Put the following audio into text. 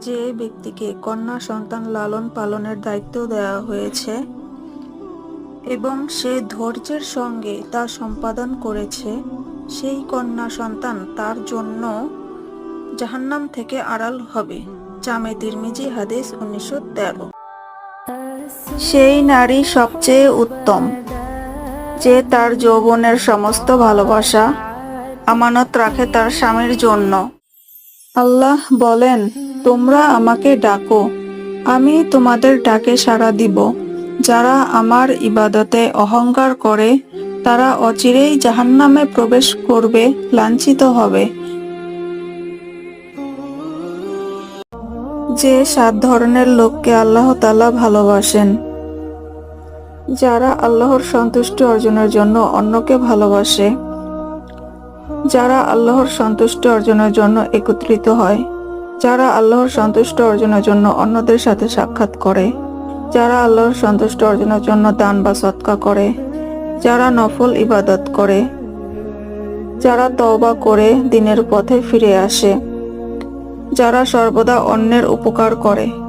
যে ব্যক্তিকে কন্যা সন্তান লালন পালনের দায়িত্ব দেওয়া হয়েছে এবং সে ধৈর্যের সঙ্গে তা সম্পাদন করেছে, সেই কন্যা সন্তান তার জন্য জাহান্নাম থেকে আড়াল হবে, জামে তিরমিজি হাদিস উনিশশো তেরো। সেই নারী সবচেয়ে উত্তম, যে তার যৌবনের সমস্ত ভালোবাসা, আমানত রাখে তার স্বামীর জন্য। আল্লাহ বলেন, তোমরা আমাকে ডাকো। আমি তোমাদের ডাকে সাড়া দিব। যারা আমার ইবাদতে অহংকার করে, তারা অচিরেই জাহান্নামে প্রবেশ করবে, লাঞ্ছিত হবে। যে সাত ধরনের লোককে আল্লাহ তাআলা ভালোবাসেন, যারা আল্লাহর সন্তুষ্টি অর্জনের জন্য অন্যকে ভালোবাসে যারা আল্লাহর সন্তুষ্টি অর্জনের জন্য একত্রিত হয়, যারা আল্লাহর সন্তুষ্ট অর্জনের জন্য অন্যদের সাথে সাক্ষাৎ করে, যারা আল্লাহর সন্তুষ্ট অর্জনের জন্য দান বা সৎকা করে, যারা নফল ইবাদত করে, যারা তওবা করে দিনের পথে ফিরে আসে, যারা সর্বদা অন্যের উপকার করে।